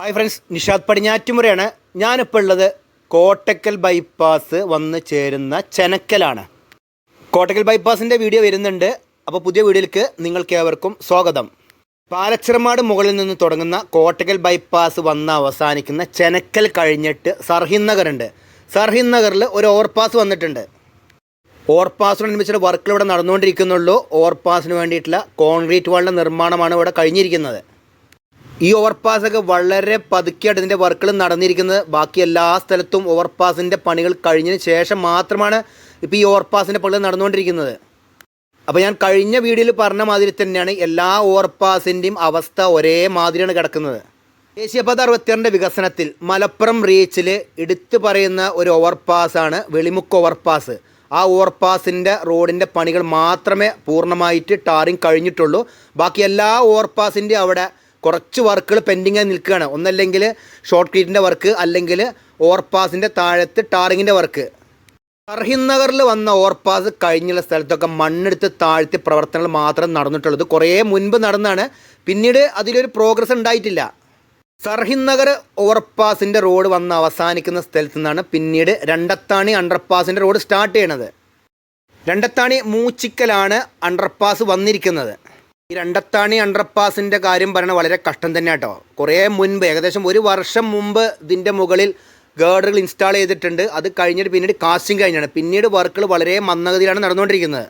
Hi friends Nishad പടിഞ്ഞാറ്റുമുറയാണ്. ഞാനിപ്പോൾ ഉള്ളത് Kottakkal bypass വന്ന് ചേരുന്ന ചെനക്കലാണ്. കോട്ടക്കൽ ബൈപ്പാസിന്റെ വീഡിയോ വരുന്നുണ്ട്. അപ്പോൾ പുതിയ വീഡിയോയിലേക്ക് നിങ്ങൾക്ക് ഏവർക്കും സ്വാഗതം. പാലച്ചിറമാട് മുകളിൽ നിന്ന് തുടങ്ങുന്ന കോട്ടക്കൽ ബൈപ്പാസ് വന്ന് അവസാനിക്കുന്ന ചെനക്കൽ കഴിഞ്ഞിട്ട് സർഹിൻ നഗർ ഉണ്ട്. സർഹിൻ നഗറിൽ ഒരു ഓവർപാസ് വന്നിട്ടുണ്ട്. ഓവർപാസിനനുസരിച്ചുള്ള വർക്കുകൾ ഇവിടെ നടന്നുകൊണ്ടിരിക്കുന്നുള്ളൂ. ഓവർപാസിന് വേണ്ടിയിട്ടുള്ള കോൺക്രീറ്റ് വാളിന്റെ നിർമ്മാണമാണ് ഇവിടെ കഴിഞ്ഞിരിക്കുന്നത്. ഈ ഓവർപാസൊക്കെ വളരെ പതുക്കിയാണ് ഇതിന്റെ വർക്കുകൾ നടന്നിരിക്കുന്നത്. ബാക്കി എല്ലാ സ്ഥലത്തും ഓവർപാസിന്റെ പണികൾ കഴിഞ്ഞതിന് ശേഷം മാത്രമാണ് ഇപ്പോൾ ഈ ഓവർപാസിന്റെ പണികൾ നടന്നുകൊണ്ടിരിക്കുന്നത്. അപ്പോൾ ഞാൻ കഴിഞ്ഞ വീഡിയോയിൽ പറഞ്ഞ മാതിരി തന്നെയാണ് എല്ലാ ഓവർപാസിന്റെയും അവസ്ഥ ഒരേ മാതിരിയാണ് കിടക്കുന്നത്. ദേശീയപാത അറുപത്തിയാറിന്റെ വികസനത്തിൽ മലപ്പുറം റീച്ചിൽ എടുത്തു പറയുന്ന ഒരു ഓവർപാസാണ് വെളിമുക്ക് ഓവർപാസ് ആ ഓവർപാസിന്റെ റോഡിന്റെ പണികൾ മാത്രമേ പൂർണമായിട്ട് ടാറിങ് കഴിഞ്ഞിട്ടുള്ളൂ. ബാക്കി എല്ലാ ഓവർപാസിന്റെയും അവിടെ കുറച്ച് വർക്കുകൾ പെൻഡിങ് ആയി നിൽക്കുകയാണ്. ഒന്നല്ലെങ്കിൽ ഷോർട്ട് ക്രീറ്റിന്റെ വർക്ക് അല്ലെങ്കിൽ ഓവർപാസിന്റെ താഴത്ത് ടാറിങ്ങിന്റെ വർക്ക് അർഹിൻ നഗറിൽ വന്ന ഓവർപാസ് കഴിഞ്ഞുള്ള സ്ഥലത്തൊക്കെ മണ്ണെടുത്ത് താഴ്ത്തി പ്രവർത്തനങ്ങൾ മാത്രം നടന്നിട്ടുള്ളത്. കുറേ മുൻപ് നടന്നാണ്. പിന്നീട് അതിലൊരു പ്രോഗ്രസ് ഉണ്ടായിട്ടില്ല. സർഹിൻ നഗർ ഓവർപാസിന്റെ റോഡ് വന്ന് അവസാനിക്കുന്ന സ്ഥലത്തു നിന്നാണ് പിന്നീട് രണ്ടത്താണി അണ്ടർപാസിന്റെ റോഡ് സ്റ്റാർട്ട് ചെയ്യണത്. രണ്ടത്താണി മൂച്ചിക്കലാണ് അണ്ടർപാസ് വന്നിരിക്കുന്നത്. ഈ രണ്ടത്താണി അണ്ടർപാസിന്റെ കാര്യം പറയണ വളരെ കഷ്ടം തന്നെ കേട്ടോ. കുറേ മുൻപ് ഏകദേശം ഒരു വർഷം മുമ്പ് ഇതിന്റെ മുകളിൽ ഗേർഡറുകൾ ഇൻസ്റ്റാൾ ചെയ്തിട്ടുണ്ട്. അത് കഴിഞ്ഞിട്ട് പിന്നീട് കാസ്റ്റിംഗ് കഴിഞ്ഞാണ്. പിന്നീട് വർക്കുകൾ വളരെ മന്ദഗതിയിലാണ് നടന്നുകൊണ്ടിരിക്കുന്നത്.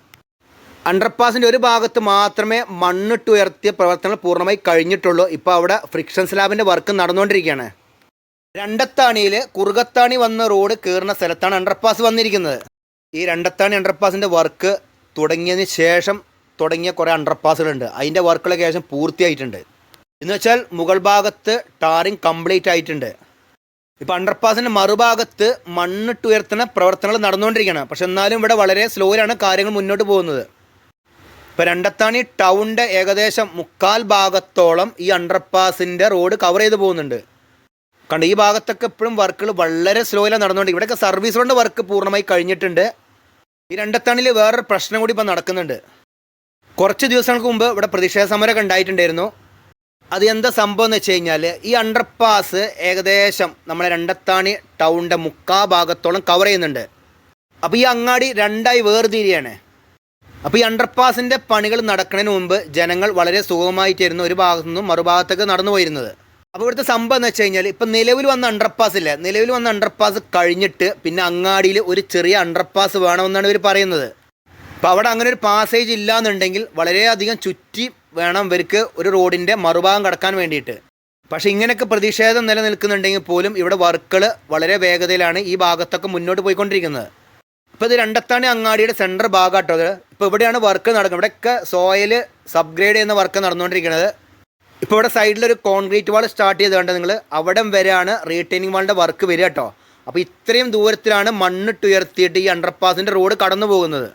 അണ്ടർപാസിന്റെ ഒരു ഭാഗത്ത് മാത്രമേ മണ്ണിട്ട് ഉയർത്തിയ പ്രവർത്തനങ്ങൾ പൂർണമായി കഴിഞ്ഞിട്ടുള്ളൂ. ഇപ്പോൾ അവിടെ ഫ്രിക്ഷൻ സ്ലാബിന്റെ വർക്ക് നടന്നുകൊണ്ടിരിക്കുകയാണ്. രണ്ടത്താണിയിൽ കുറുകത്താണി വന്ന റോഡ് കയറുന്ന സ്ഥലത്താണ് അണ്ടർപാസ് വന്നിരിക്കുന്നത്. ഈ രണ്ടത്താണി അണ്ടർപാസിന്റെ വർക്ക് തുടങ്ങിയതിന് ശേഷം തുടങ്ങിയ കുറേ അണ്ടർപാസുകളുണ്ട് അതിന്റെ വർക്കുകൾ ഏകദേശം പൂർത്തിയായിട്ടുണ്ട്. എന്ന് വെച്ചാൽ മുകൾ ഭാഗത്ത് ടാറിങ് കംപ്ലീറ്റ് ആയിട്ടുണ്ട്. ഇപ്പോൾ അണ്ടർപാസിന്റെ മറുഭാഗത്ത് മണ്ണിട്ട് ഉയർത്തുന്ന പ്രവർത്തനങ്ങൾ നടന്നുകൊണ്ടിരിക്കുകയാണ്. പക്ഷെ എന്നാലും ഇവിടെ വളരെ സ്ലോയിലാണ് കാര്യങ്ങൾ മുന്നോട്ട് പോകുന്നത്. ഇപ്പോൾ രണ്ടത്താണി ടൗണിന്റെ ഏകദേശം മുക്കാൽ ഭാഗത്തോളം ഈ അണ്ടർപാസിന്റെ റോഡ് കവർ ചെയ്ത് പോകുന്നുണ്ട്. കണ്ട് ഈ ഭാഗത്തൊക്കെ ഇപ്പോഴും വർക്കുകൾ വളരെ സ്ലോയിലാണ് നടന്നുകൊണ്ട് ഇവിടെയൊക്കെ സർവീസ് റോഡിന്റെ വർക്ക് പൂർണമായി കഴിഞ്ഞിട്ടുണ്ട്. ഈ രണ്ടത്താണിൽ വേറൊരു പ്രശ്നം കൂടി ഇപ്പോൾ നടക്കുന്നുണ്ട്. കുറച്ച് ദിവസങ്ങൾക്ക് മുമ്പ് ഇവിടെ പ്രതിഷേധ സമരമൊക്കെ ഉണ്ടായിട്ടുണ്ടായിരുന്നു. അത് എന്താ സംഭവം എന്ന് വെച്ച് കഴിഞ്ഞാൽ ഈ അണ്ടർപാസ് ഏകദേശം നമ്മളെ രണ്ടത്താണി ടൗണിന്റെ മുക്കാ ഭാഗത്തോളം കവർ ചെയ്യുന്നുണ്ട്. അപ്പോൾ ഈ അങ്ങാടി രണ്ടായി വേർതിരിയാണ്. അപ്പോൾ ഈ അണ്ടർപാസിന്റെ പണികൾ നടക്കുന്നതിന് മുമ്പ് ജനങ്ങൾ വളരെ സുഖമായിട്ടായിരുന്നു ഒരു ഭാഗത്തു നിന്നും മറുഭാഗത്തേക്ക് നടന്നു പോയിരുന്നത്. അപ്പോൾ ഇവിടുത്തെ സംഭവം എന്ന് വെച്ച് കഴിഞ്ഞാൽ ഇപ്പം നിലവിൽ വന്ന അണ്ടർപാസ് ഇല്ല? നിലവിൽ വന്ന അണ്ടർപാസ് കഴിഞ്ഞിട്ട് പിന്നെ അങ്ങാടിയിൽ ഒരു ചെറിയ അണ്ടർപാസ് വേണമെന്നാണ് ഇവർ പറയുന്നത്. അപ്പോൾ അവിടെ അങ്ങനെ ഒരു പാസേജ് ഇല്ല എന്നുണ്ടെങ്കിൽ വളരെയധികം ചുറ്റി വേണം ഇവർക്ക് ഒരു റോഡിന്റെ മറുഭാഗം കടക്കാൻ വേണ്ടിയിട്ട്. പക്ഷേ ഇങ്ങനെയൊക്കെ പ്രതിഷേധം നിലനിൽക്കുന്നുണ്ടെങ്കിൽ പോലും ഇവിടെ വർക്കുകൾ വളരെ വേഗതയിലാണ് ഈ ഭാഗത്തൊക്കെ മുന്നോട്ട് പോയിക്കൊണ്ടിരിക്കുന്നത്. ഇപ്പോൾ ഇത് രണ്ടത്താണി അങ്ങാടിയുടെ സെന്റർ ഭാഗമാട്ടോ അത് ഇപ്പോൾ ഇവിടെയാണ് വർക്ക് നടക്കുന്നത്. ഇവിടെയൊക്കെ സോയിൽ സബ്ഗ്രേഡ് ചെയ്യുന്ന വർക്ക് നടന്നുകൊണ്ടിരിക്കുന്നത്. ഇപ്പോൾ ഇവിടെ സൈഡിലൊരു കോൺക്രീറ്റ് വാൾ സ്റ്റാർട്ട് ചെയ്ത് കണ്ടത് നിങ്ങൾ? അവിടം വരെയാണ് റീറ്റെയിനിങ് വാളിന്റെ വർക്ക് വരിക കേട്ടോ. അപ്പോൾ ഇത്രയും ദൂരത്തിലാണ് മണ്ണിട്ടുയർത്തിയിട്ട് ഈ അണ്ടർപാസിന്റെ റോഡ് കടന്നു പോകുന്നത്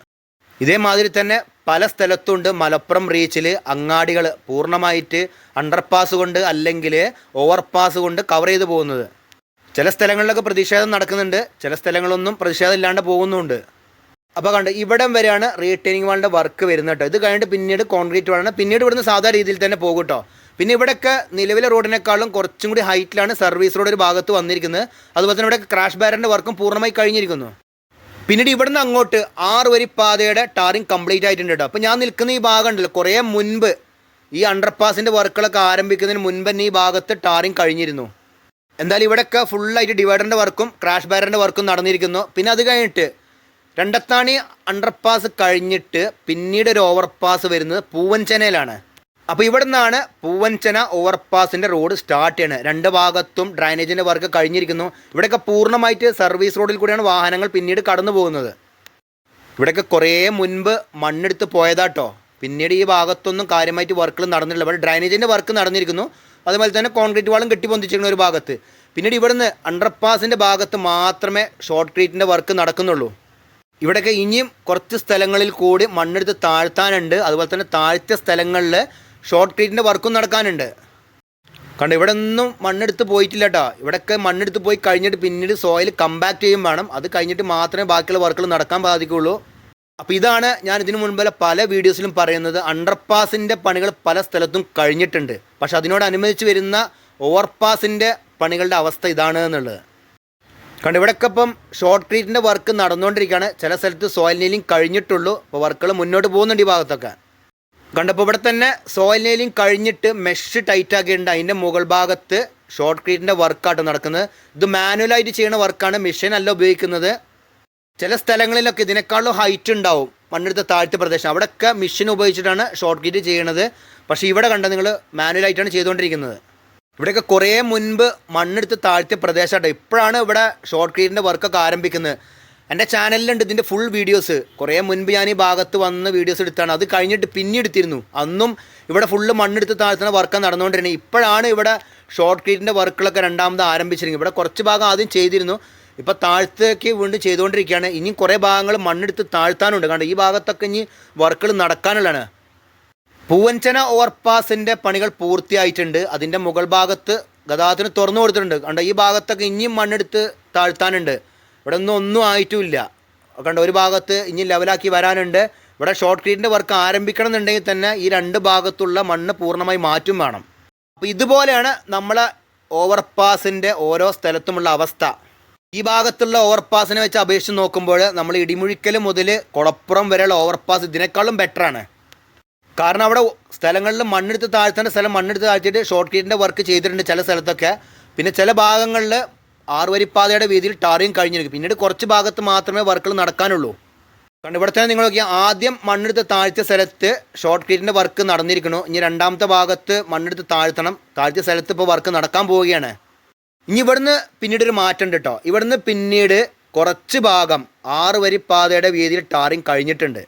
ഇതേമാതിരി തന്നെ പല സ്ഥലത്തുണ്ട്. മലപ്പുറം റീച്ചിൽ അങ്ങാടികൾ പൂർണമായിട്ട് അണ്ടർപാസ് കൊണ്ട് അല്ലെങ്കിൽ ഓവർപാസ് കൊണ്ട് കവർ ചെയ്ത് പോകുന്നത്. ചില സ്ഥലങ്ങളിലൊക്കെ പ്രതിഷേധം നടക്കുന്നുണ്ട്. ചില സ്ഥലങ്ങളൊന്നും പ്രതിഷേധം ഇല്ലാണ്ട് പോകുന്നുണ്ട്. അപ്പോൾ കണ്ട് ഇവിടം വരെയാണ് റീറ്റെയിനിങ് വാളിന്റെ വർക്ക് വരുന്നത് കേട്ടോ ഇത് കഴിഞ്ഞിട്ട് പിന്നീട് കോൺക്രീറ്റ് വാളാണ് പിന്നീട് ഇവിടുന്ന് സാധാ രീതിയിൽ തന്നെ പോകും കേട്ടോ പിന്നെ ഇവിടെയൊക്കെ നിലവിലെ റോഡിനേക്കാളും കുറച്ചും കൂടി ഹൈറ്റിലാണ് സർവീസ് റോഡ് ഒരു ഭാഗത്ത് വന്നിരിക്കുന്നത്. അതുപോലെ തന്നെ ഇവിടെ ക്രാഷ് ബാരന്റെ വർക്കും പൂർണമായി കഴിഞ്ഞിരിക്കുന്നു. പിന്നീട് ഇവിടുന്ന് അങ്ങോട്ട് ആറ് വരി പാതയുടെ ടാറിങ് കംപ്ലീറ്റ് ആയിട്ടുണ്ട് കേട്ടോ അപ്പോൾ ഞാൻ നിൽക്കുന്ന ഈ ഭാഗം ഉണ്ടല്ലോ കുറേ മുൻപ് ഈ അണ്ടർപാസിന്റെ വർക്കുകളൊക്കെ ആരംഭിക്കുന്നതിന് മുൻപ് തന്നെ ഈ ഭാഗത്ത് ടാറിങ് കഴിഞ്ഞിരുന്നു. എന്തായാലും ഇവിടെയൊക്കെ ഫുള്ളായിട്ട് ഡിവൈഡറിന്റെ വർക്കും ക്രാഷ് ബാരറിന്റെ വർക്കും നടന്നിരിക്കുന്നു. പിന്നെ അത് കഴിഞ്ഞിട്ട് രണ്ടത്താണി അണ്ടർപാസ് കഴിഞ്ഞിട്ട് പിന്നീട് ഒരു ഓവർപാസ് വരുന്നത് പൂവൻചനയിലാണ്. അപ്പോൾ ഇവിടെ നിന്നാണ് പൂവൻചന ഓവർപാസിന്റെ റോഡ് സ്റ്റാർട്ട് ചെയ്യണത്. രണ്ട് ഭാഗത്തും ഡ്രൈനേജിന്റെ വർക്ക് കഴിഞ്ഞിരിക്കുന്നു. ഇവിടെയൊക്കെ പൂർണമായിട്ട് സർവീസ് റോഡിൽ കൂടിയാണ് വാഹനങ്ങൾ പിന്നീട് കടന്നു പോകുന്നത്. ഇവിടെയൊക്കെ കുറേ മുൻപ് മണ്ണെടുത്ത് പോയതാട്ടോ. പിന്നീട് ഈ ഭാഗത്തൊന്നും കാര്യമായിട്ട് വർക്കുകൾ നടന്നിട്ടില്ല. ഇവിടെ ഡ്രൈനേജിന്റെ വർക്ക് നടന്നിരിക്കുന്നു. അതുപോലെ തന്നെ കോൺക്രീറ്റ് വാളും കെട്ടി കെട്ടിപ്പൊന്തിച്ചിരിക്കുന്ന ഒരു ഭാഗത്ത്. പിന്നീട് ഇവിടുന്ന് അണ്ടർപാസിന്റെ ഭാഗത്ത് മാത്രമേ ഷോർട്ട് ക്രീറ്റിന്റെ വർക്ക് നടക്കുന്നുള്ളൂ. ഇവിടെയൊക്കെ ഇനിയും കുറച്ച് സ്ഥലങ്ങളിൽ കൂടി മണ്ണെടുത്ത് താഴ്ത്താനുണ്ട്. അതുപോലെ തന്നെ താഴ്ത്തിയ സ്ഥലങ്ങളിൽ ഷോർട്ട് ട്രീറ്റിന്റെ വർക്കും നടക്കാനുണ്ട്. കണ്ടോ ഇവിടെ ഒന്നും മണ്ണെടുത്ത് പോയിട്ടില്ല കേട്ടോ ഇവിടെയൊക്കെ മണ്ണെടുത്ത് പോയി കഴിഞ്ഞിട്ട് പിന്നീട് സോയിൽ കമ്പാക്ട് ചെയ്യും വേണം. അത് കഴിഞ്ഞിട്ട് മാത്രമേ ബാക്കിയുള്ള വർക്കുകൾ നടക്കാൻ സാധിക്കുകയുള്ളൂ അപ്പോൾ ഇതാണ് ഞാൻ ഇതിനു മുൻപുള്ള പല വീഡിയോസിലും പറയുന്നത്. അണ്ടർപാസിന്റെ പണികൾ പല സ്ഥലത്തും കഴിഞ്ഞിട്ടുണ്ട്. പക്ഷെ അതിനോടനുബന്ധിച്ച് വരുന്ന ഓവർപാസിന്റെ പണികളുടെ അവസ്ഥ ഇതാണ് എന്നുള്ളത്. കണ്ട് ഇവിടെയൊക്കെ ഇപ്പം ഷോർട്ട് ട്രീറ്റിന്റെ വർക്ക് നടന്നുകൊണ്ടിരിക്കുകയാണ്. ചില സ്ഥലത്ത് സോയിൽ നീലിംഗ് കഴിഞ്ഞിട്ടുള്ളൂ. അപ്പോൾ വർക്കുകൾ മുന്നോട്ട് പോകുന്നുണ്ട് ഈ ഭാഗത്തൊക്കെ. കണ്ടപ്പോൾ ഇവിടെ തന്നെ സോയിൽ നെയിലിംഗ് കഴിഞ്ഞിട്ട് മെഷ് ടൈറ്റ് ആക്കിയിട്ടുണ്ട്. അതിന്റെ മുകൾ ഭാഗത്ത് ഷോർട്ട് ക്രീറ്റിന്റെ വർക്കാട്ട് നടക്കുന്നത്. ഇത് മാനുവലായിട്ട് ചെയ്യുന്ന വർക്കാണ് മെഷീൻ അല്ല ഉപയോഗിക്കുന്നത്. ചില സ്ഥലങ്ങളിലൊക്കെ ഇതിനേക്കാളും ഹൈറ്റ് ഉണ്ടാവും. മണ്ണെടുത്ത താഴ്ത്ത പ്രദേശം. അവിടെയൊക്കെ മെഷീൻ ഉപയോഗിച്ചിട്ടാണ് ഷോർട്ട് ക്രീറ്റ് ചെയ്യണത്. പക്ഷേ ഇവിടെ കണ്ട നിങ്ങൾ? മാനുവലായിട്ടാണ് ചെയ്തുകൊണ്ടിരിക്കുന്നത്. ഇവിടെയൊക്കെ കുറേ മുൻപ് മണ്ണെടുത്ത് താഴ്ത്തിയ പ്രദേശമാട്ടോ ഇപ്പോഴാണ് ഇവിടെ ഷോർട്ട് ക്രീറ്റിന്റെ വർക്കൊക്കെ ആരംഭിക്കുന്നത്. എന്റെ ചാനലിലുണ്ട് ഇതിന്റെ ഫുൾ വീഡിയോസ് കുറേ മുൻപ് ഞാൻ ഈ ഭാഗത്ത് വന്ന് വീഡിയോസ് എടുത്താണ്. അത് കഴിഞ്ഞിട്ട് പിന്നെ എടുത്തിരുന്നു. അന്നും ഇവിടെ ഫുള്ള് മണ്ണെടുത്ത് താഴ്ത്തുന്ന വർക്കാണ് നടന്നുകൊണ്ടിരുന്നത്. ഇപ്പോഴാണ് ഇവിടെ ഷോർട്ട് ക്രീറ്റിന്റെ വർക്കുകളൊക്കെ രണ്ടാമത് ആരംഭിച്ചിരിക്കുന്നത്. ഇവിടെ കുറച്ച് ഭാഗം ആദ്യം ചെയ്തിരുന്നു. ഇപ്പോൾ താഴ്ത്തേക്ക് വീണ്ടും ചെയ്തുകൊണ്ടിരിക്കുകയാണ്. ഇനിയും കുറേ ഭാഗങ്ങൾ മണ്ണെടുത്ത് താഴ്ത്താനുണ്ട്. കാരണം ഈ ഭാഗത്തൊക്കെ ഇനി വർക്കുകൾ നടക്കാനുള്ളതാണ്. പൂവഞ്ചന ഓവർപാസിന്റെ പണികൾ പൂർത്തിയായിട്ടുണ്ട്. അതിന്റെ മുകൾ ഭാഗത്ത് ഗതാഗതത്തിന് തുറന്നു കൊടുത്തിട്ടുണ്ട്. കണ്ടോ ഈ ഭാഗത്തൊക്കെ ഇനിയും മണ്ണെടുത്ത് താഴ്ത്താനുണ്ട്. ഇവിടെ ഒന്നും ഒന്നും ആയിട്ടുമില്ല കണ്ട ഒരു ഭാഗത്ത് ഇനി ലെവലാക്കി വരാനുണ്ട്. ഇവിടെ ഷോർട്ട് ക്രീറ്റിന്റെ വർക്ക് ആരംഭിക്കണം എന്നുണ്ടെങ്കിൽ തന്നെ ഈ രണ്ട് ഭാഗത്തുള്ള മണ്ണ് പൂർണമായി മാറ്റും വേണം. അപ്പോൾ ഇതുപോലെയാണ് നമ്മളെ ഓവർപാസിന്റെ ഓരോ സ്ഥലത്തുമുള്ള അവസ്ഥ. ഈ ഭാഗത്തുള്ള ഓവർപാസിനെ വെച്ച് അപേക്ഷിച്ച് നോക്കുമ്പോൾ നമ്മൾ ഇടിമുഴിക്കൽ മുതൽ കുളപ്പുറം വരെയുള്ള ഓവർപാസ് ഇതിനേക്കാളും ബെറ്ററാണ് കാരണം അവിടെ സ്ഥലങ്ങളിൽ മണ്ണെടുത്ത് താഴ്ത്തേണ്ട സ്ഥലം മണ്ണെടുത്ത് താഴ്ത്തിയിട്ട് ഷോർട്ട് ക്രീറ്റിന്റെ വർക്ക് ചെയ്തിട്ടുണ്ട് ചില സ്ഥലത്തൊക്കെ. പിന്നെ ചില ഭാഗങ്ങളിൽ ആറുവരിപ്പാതയുടെ വീതിയിൽ ടാറിയും കഴിഞ്ഞിരിക്കും. പിന്നീട് കുറച്ച് ഭാഗത്ത് മാത്രമേ വർക്കുകൾ നടക്കാനുള്ളൂ. കാരണം ഇവിടെ തന്നെ നിങ്ങൾ നോക്കിയാൽ ആദ്യം മണ്ണെടുത്ത് താഴ്ത്തിയ സ്ഥലത്ത് ഷോർട്ട് ക്രീറ്റിന്റെ വർക്ക് നടന്നിരിക്കണു ഇനി രണ്ടാമത്തെ ഭാഗത്ത് മണ്ണെടുത്ത് താഴ്ത്തണം. താഴ്ത്തിയ സ്ഥലത്ത് ഇപ്പോൾ വർക്ക് നടക്കാൻ പോവുകയാണ്. ഇനി ഇവിടുന്ന് പിന്നീട് ഒരു മാറ്റം ഉണ്ട് കേട്ടോ ഇവിടുന്ന് പിന്നീട് കുറച്ച് ഭാഗം ആറ് വരി പാതയുടെ വീതിയിൽ ടാറിങ് കഴിഞ്ഞിട്ടുണ്ട്.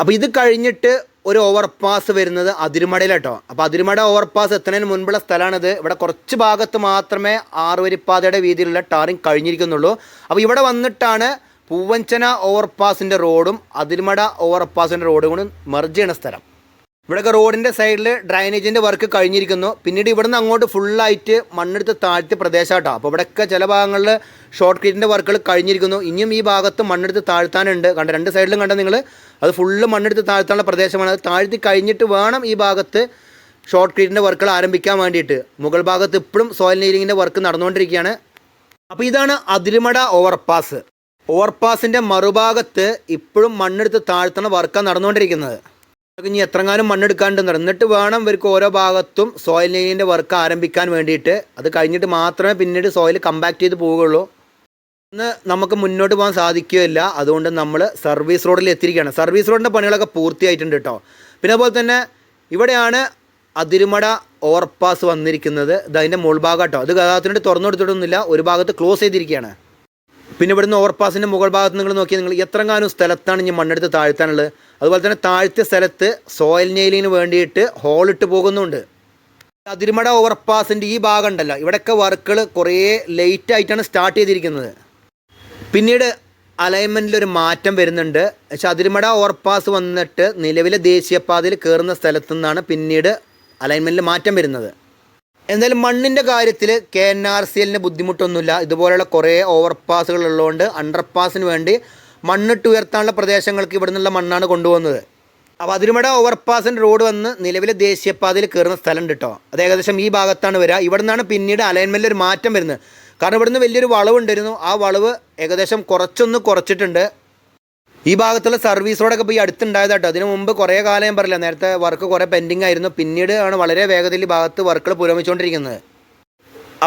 അപ്പോൾ ഇത് കഴിഞ്ഞിട്ട് ഒരു ഓവർ പാസ് വരുന്നത് അതിരുമടയിലാട്ടോ അപ്പോൾ അതിരുമട ഓവർ പാസ് എത്തുന്നതിന് മുൻപുള്ള സ്ഥലമാണിത്. ഇവിടെ കുറച്ച് ഭാഗത്ത് മാത്രമേ ആറുവരിപ്പാതയുടെ വീതിയിലുള്ള ടാറിങ് കഴിഞ്ഞിരിക്കുന്നുള്ളൂ. അപ്പോൾ ഇവിടെ വന്നിട്ടാണ് പൂവഞ്ചന ഓവർ പാസിന്റെ റോഡും അതിരുമട ഓവർ പാസിന്റെ റോഡും കൂടി മെർജ് ചെയ്യുന്ന സ്ഥലം. ഇവിടെയൊക്കെ റോഡിന്റെ സൈഡിൽ ഡ്രൈനേജിന്റെ വർക്ക് കഴിഞ്ഞിരിക്കുന്നു. പിന്നീട് ഇവിടുന്ന് അങ്ങോട്ട് ഫുള്ളായിട്ട് മണ്ണെടുത്ത് താഴ്ത്തിയ പ്രദേശമാട്ടോ അപ്പോൾ ഇവിടെയൊക്കെ ചില ഭാഗങ്ങളിൽ ഷോർട്ട് ക്രീറ്റിന്റെ വർക്കുകൾ കഴിഞ്ഞിരിക്കുന്നു. ഇനിയും ഈ ഭാഗത്ത് മണ്ണെടുത്ത് താഴ്ത്താനുണ്ട്. കണ്ട രണ്ട് സൈഡിലും കണ്ട നിങ്ങൾ അത് ഫുള്ള് മണ്ണെടുത്ത് താഴ്ത്താനുള്ള പ്രദേശമാണ്. അത് താഴ്ത്തി കഴിഞ്ഞിട്ട് വേണം ഈ ഭാഗത്ത് ഷോർട്ട് ക്രീറ്റിന്റെ വർക്കുകൾ ആരംഭിക്കാൻ വേണ്ടിയിട്ട്. മുകൾ ഭാഗത്ത് ഇപ്പോഴും സോയിൽ നീലിങ്ങിന്റെ വർക്ക് നടന്നുകൊണ്ടിരിക്കുകയാണ്. അപ്പോൾ ഇതാണ് അതിരുമട ഓവർപാസ് ഓവർപാസിന്റെ മറുഭാഗത്ത് ഇപ്പോഴും മണ്ണെടുത്ത് താഴ്ത്തണ വർക്കാണ് നടന്നുകൊണ്ടിരിക്കുന്നത്. ഇനി എത്രങ്ങാനും മണ്ണെടുക്കാണ്ട് എന്നിട്ട് വേണം ഇവർക്ക് ഓരോ ഭാഗത്തും സോയിൽ നെയിലിന്റെ വർക്ക് ആരംഭിക്കാൻ വേണ്ടിയിട്ട്. അത് കഴിഞ്ഞിട്ട് മാത്രമേ പിന്നീട് സോയിൽ കമ്പാക്ട് ചെയ്ത് പോവുകയുള്ളൂ. ഇന്ന് നമുക്ക് മുന്നോട്ട് പോകാൻ സാധിക്കുകയില്ല. അതുകൊണ്ട് നമ്മൾ സർവീസ് റോഡിൽ എത്തിയിരിക്കുകയാണ്. സർവീസ് റോഡിന്റെ പണികളൊക്കെ പൂർത്തിയായിട്ടുണ്ട് കേട്ടോ. പിന്നെ അതുപോലെ തന്നെ ഇവിടെയാണ് അതിരുമട ഓവർപാസ് വന്നിരിക്കുന്നത്. ഇത് അതിന്റെ മുകൾ ഭാഗം കേട്ടോ. അത് ഗതാഗതത്തിനായിട്ട് തുറന്നു കൊടുത്തിട്ടൊന്നുമില്ല. ഒരു ഭാഗത്ത് ക്ലോസ് ചെയ്തിരിക്കുകയാണ്. പിന്നെ ഇവിടുന്ന് ഓവർപാസിന്റെ മുകൾ ഭാഗത്ത് നിങ്ങൾ നോക്കിയാൽ നിങ്ങൾ എത്രങ്ങാനും സ്ഥലത്താണ് ഇനി മണ്ണെടുത്ത് താഴ്ത്താനുള്ളത്. അതുപോലെ തന്നെ താഴ്ത്തിയ സ്ഥലത്ത് സോയിൽ നെയിലിന് വേണ്ടിയിട്ട് ഹോളിട്ട് പോകുന്നുണ്ട്. അതിരുമട ഓവർപാസിന്റെ ഈ ഭാഗം ഉണ്ടല്ലോ ഇവിടെയൊക്കെ വർക്കുകൾ കുറേ ലേറ്റ് ആയിട്ടാണ് സ്റ്റാർട്ട് ചെയ്തിരിക്കുന്നത്. പിന്നീട് അലൈൻമെന്റിൽ ഒരു മാറ്റം വരുന്നുണ്ട്. പക്ഷെ അതിരുമട ഓവർപാസ് വന്നിട്ട് നിലവിലെ ദേശീയപാതയിൽ കയറുന്ന സ്ഥലത്തു നിന്നാണ് പിന്നീട് അലൈൻമെന്റിൽ മാറ്റം വരുന്നത്. എന്തായാലും മണ്ണിന്റെ കാര്യത്തിൽ കെ എൻ ആർ സി എല്ലിന് ബുദ്ധിമുട്ടൊന്നുമില്ല. ഇതുപോലെയുള്ള കുറേ ഓവർപാസുകൾ ഉള്ളതുകൊണ്ട് അണ്ടർപാസിന് വേണ്ടി മണ്ണിട്ട് ഉയർത്താനുള്ള പ്രദേശങ്ങൾക്ക് ഇവിടെ നിന്നുള്ള മണ്ണാണ് കൊണ്ടുപോകുന്നത്. അപ്പോൾ അതിരുമട ഓവർപാസിന്റെ റോഡ് വന്ന് നിലവിലെ ദേശീയപാതയിൽ കയറുന്ന സ്ഥലമുണ്ട് കേട്ടോ അത് ഏകദേശം ഈ ഭാഗത്താണ് വരിക ഇവിടെ നിന്നാണ് പിന്നീട് അലൈൻമെന്റിൽ ഒരു മാറ്റം വരുന്നത്. കാരണം ഇവിടുന്ന് വലിയൊരു വളവ് ഉണ്ടായിരുന്നു. ആ വളവ് ഏകദേശം കുറച്ചൊന്ന് കുറച്ചിട്ടുണ്ട്. ഈ ഭാഗത്തുള്ള സർവീസ് റോഡൊക്കെ ഇപ്പോൾ ഈ അടുത്തുണ്ടായത് കേട്ടോ അതിന് മുമ്പ് കുറേ കാലം ഞാൻ പറയില്ല നേരത്തെ വർക്ക് കുറേ പെൻഡിങ് ആയിരുന്നു. പിന്നീട് ആണ് വളരെ വേഗത്തിൽ ഈ ഭാഗത്ത് വർക്കുകൾ പുരോഗമിച്ചുകൊണ്ടിരിക്കുന്നത്.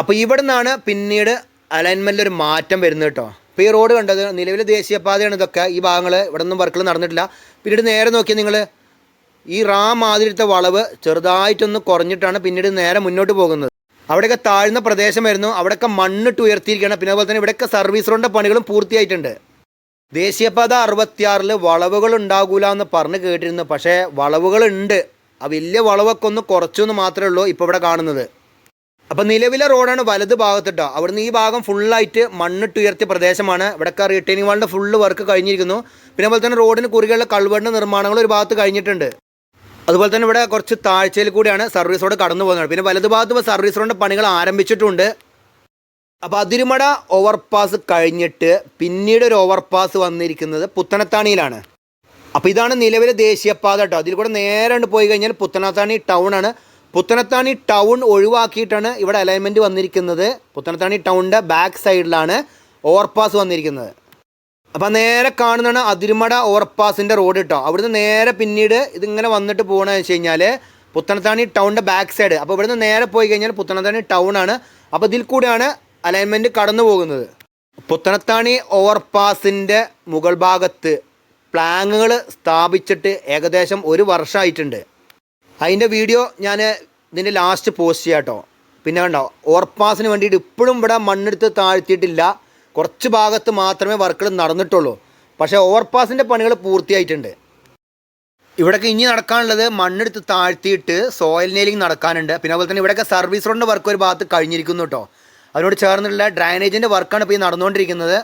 അപ്പോൾ ഇവിടെ നിന്നാണ് പിന്നീട് അലൈൻമെന്റിൽ ഒരു മാറ്റം വരുന്നത് കേട്ടോ ഈ റോഡ് കണ്ടത് നിലവിലെ ദേശീയപാതയാണ് ഇതൊക്കെ. ഈ ഭാഗങ്ങൾ ഇവിടെ നിന്നും വർക്കുകൾ നടന്നിട്ടില്ല. പിന്നീട് നേരെ നോക്കിയാൽ നിങ്ങൾ ഈ റാ മാതിരിത്തെ വളവ് ചെറുതായിട്ടൊന്ന് കുറഞ്ഞിട്ടാണ് പിന്നീട് നേരെ മുന്നോട്ട് പോകുന്നത്. അവിടെയൊക്കെ താഴ്ന്ന പ്രദേശമായിരുന്നു. അവിടെയൊക്കെ മണ്ണിട്ട് ഉയർത്തിയിരിക്കുകയാണ്. പിന്നെ അതുപോലെ തന്നെ ഇവിടെയൊക്കെ സർവീസ് റോഡിന്റെ പണികളും പൂർത്തിയായിട്ടുണ്ട്. ദേശീയപാത അറുപത്തിയാറിൽ വളവുകൾ ഉണ്ടാകൂല എന്ന് പറഞ്ഞ് കേട്ടിരുന്നു. പക്ഷേ വളവുകളുണ്ട്. ആ വലിയ വളവൊക്കെ ഒന്ന് കുറച്ചു എന്ന് മാത്രമേ ഉള്ളൂ ഇപ്പോൾ ഇവിടെ കാണുന്നത്. അപ്പം നിലവിലെ റോഡാണ് വലത് ഭാഗത്തിട്ടോ. അവിടുന്ന് ഈ ഭാഗം ഫുള്ളായിട്ട് മണ്ണിട്ട് ഉയർത്തിയ പ്രദേശമാണ് ഇവിടെയൊക്കെ റിട്ടേണിംഗ് വാളിന്റെ ഫുള്ള് വർക്ക് കഴിഞ്ഞിരിക്കുന്നു. പിന്നെ അതുപോലെ തന്നെ റോഡിന് കുറുകെയുള്ള കൾവറിന്റെ നിർമ്മാണങ്ങൾ ഒരു ഭാഗത്ത് കഴിഞ്ഞിട്ടുണ്ട്. അതുപോലെ തന്നെ ഇവിടെ കുറച്ച് താഴ്ചയിൽ കൂടിയാണ് സർവീസ് റോഡ് കടന്നു പോകുന്നത്. പിന്നെ വലത് ഭാഗത്ത് സർവീസ് റോഡിന്റെ പണികൾ ആരംഭിച്ചിട്ടുണ്ട്. അപ്പോൾ അതിരുമട ഓവർപാസ് കഴിഞ്ഞിട്ട് പിന്നീട് ഒരു ഓവർപാസ് വന്നിരിക്കുന്നത് പുത്തനത്താണിയിലാണ്. അപ്പോൾ ഇതാണ് നിലവിലെ ദേശീയപാത കേട്ടോ. അതിൽ കൂടെ നേരെ പോയി കഴിഞ്ഞാൽ പുത്തനത്താണി ടൗൺ ആണ്. പുത്തനത്താണി ടൗൺ ഒഴിവാക്കിയിട്ടാണ് ഇവിടെ അലൈൻമെന്റ് വന്നിരിക്കുന്നത്. പുത്തനത്താണി ടൗണിന്റെ ബാക്ക് സൈഡിലാണ് ഓവർപാസ് വന്നിരിക്കുന്നത്. അപ്പോൾ നേരെ കാണുന്നതാണ് അതിരുമട ഓവർപാസിന്റെ റോഡ് കേട്ടോ അവിടുന്ന് നേരെ പിന്നീട് ഇതിങ്ങനെ വന്നിട്ട് പോകണമെന്ന് വെച്ച് കഴിഞ്ഞാൽ പുത്തനത്താണി ടൗണിന്റെ ബാക്ക് സൈഡ് അപ്പോൾ ഇവിടുന്ന് നേരെ പോയി കഴിഞ്ഞാൽ പുത്തനത്താണി ടൗൺ ആണ്. അപ്പോൾ ഇതിൽ കൂടെയാണ് അലൈൻമെന്റ് കടന്നു പോകുന്നത്. പുത്തനത്താണി ഓവർപാസിന്റെ മുകൾ ഭാഗത്ത് പ്ലാങ്ങുകൾ സ്ഥാപിച്ചിട്ട് ഏകദേശം ഒരു വർഷമായിട്ടുണ്ട് അതിന്റെ വീഡിയോ ഞാൻ ഇതിന്റെ ലാസ്റ്റ് പോസ്റ്റ് ചെയ്യാം കേട്ടോ പിന്നെ കണ്ടോ ഓർപ്പാസിന് വേണ്ടിയിട്ട് ഇപ്പോഴും ഇവിടെ മണ്ണെടുത്ത് താഴ്ത്തിയിട്ടില്ല. കുറച്ച് ഭാഗത്ത് മാത്രമേ വർക്കുകൾ നടന്നിട്ടുള്ളൂ. പക്ഷേ ഓവർപാസിന്റെ പണികൾ പൂർത്തിയായിട്ടുണ്ട്. ഇവിടേക്ക് ഇനി നടക്കാനുള്ളത് മണ്ണെടുത്ത് താഴ്ത്തിയിട്ട് സോയിൽ നെയിലിംഗ് നടക്കാനുണ്ട്. പിന്നെ അതുപോലെ തന്നെ ഇവിടെയൊക്കെ സർവീസ് റോഡിന്റെ വർക്ക് ഒരു ഭാഗത്ത് കഴിഞ്ഞിരിക്കുന്നു കേട്ടോ അതിനോട് ചേർന്നുള്ള ഡ്രൈനേജിന്റെ വർക്കാണ് ഇപ്പോൾ ഈ നടന്നുകൊണ്ടിരിക്കുന്നത്.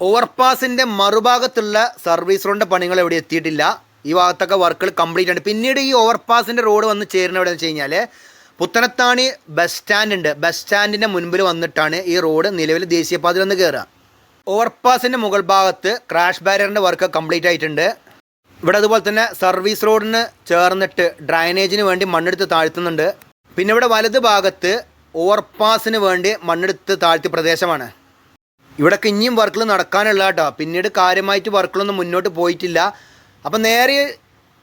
ഓവർപാസിന്റെ മറുഭാഗത്തുള്ള സർവീസ് റോഡിന്റെ പണികൾ ഇവിടെ എത്തിയിട്ടില്ല. ഈ ഭാഗത്തൊക്കെ വർക്കുകൾ കംപ്ലീറ്റ് ആണ് പിന്നീട് ഈ ഓവർപാസിന്റെ റോഡ് വന്ന് ചേരുന്ന എവിടെ വെച്ച് കഴിഞ്ഞാൽ പുത്തനത്താണി ബസ് സ്റ്റാൻഡ് ഉണ്ട്. ബസ് സ്റ്റാൻഡിന്റെ മുൻപിൽ വന്നിട്ടാണ് ഈ റോഡ് നിലവിൽ ദേശീയപാതയിൽ വന്ന് കയറുക ഓവർപാസിന്റെ മുകൾ ഭാഗത്ത് ക്രാഷ് ബാരിയറിന്റെ വർക്ക് കംപ്ലീറ്റ് ആയിട്ടുണ്ട്. ഇവിടെ അതുപോലെ തന്നെ സർവീസ് റോഡിന് ചേർന്നിട്ട് ഡ്രൈനേജിന് വേണ്ടി മണ്ണെടുത്ത് താഴ്ത്തുന്നുണ്ട്. പിന്നെ ഇവിടെ വലത് ഭാഗത്ത് ഓവർപാസിന് വേണ്ടി മണ്ണെടുത്ത് താഴ്ത്തിയ പ്രദേശമാണ്. ഇവിടെ ഇനിയും വർക്കുകൾ നടക്കാനുള്ള കേട്ടോ പിന്നീട് കാര്യമായിട്ട് വർക്കുകളൊന്നും മുന്നോട്ട് പോയിട്ടില്ല. അപ്പം നേരെ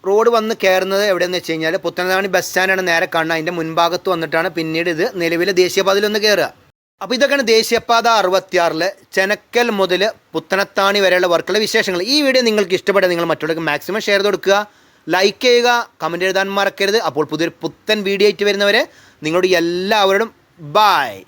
റോഡ് വന്ന് കയറുന്നത് എവിടെയെന്ന് വെച്ച് കഴിഞ്ഞാൽ പുത്തനതാണി ബസ് സ്റ്റാൻഡാണ് നേരെ കാണുന്നത്. അതിന്റെ മുൻഭാഗത്ത് വന്നിട്ടാണ് പിന്നീട് ഇത് നിലവിലെ ദേശീയപാതയിൽ ഒന്ന് കയറുക അപ്പോൾ ഇതൊക്കെയാണ് ദേശീയപാത അറുപത്തിയാറിൽ ചെനക്കൽ മുതൽ പുത്തനത്താണി വരെയുള്ള വർക്കുള്ള വിശേഷങ്ങൾ. ഈ വീഡിയോ നിങ്ങൾക്ക് ഇഷ്ടപ്പെട്ട നിങ്ങൾ മറ്റുള്ളവർക്ക് മാക്സിമം ഷെയർ കൊടുക്കുക. ലൈക്ക് ചെയ്യുക കമന്റ് എഴുതാൻ മറക്കരുത്. അപ്പോൾ പുതിയൊരു പുത്തൻ വീഡിയോ ആയിട്ട് വരുന്നവരെ നിങ്ങളോട് എല്ലാവരോടും ബായ്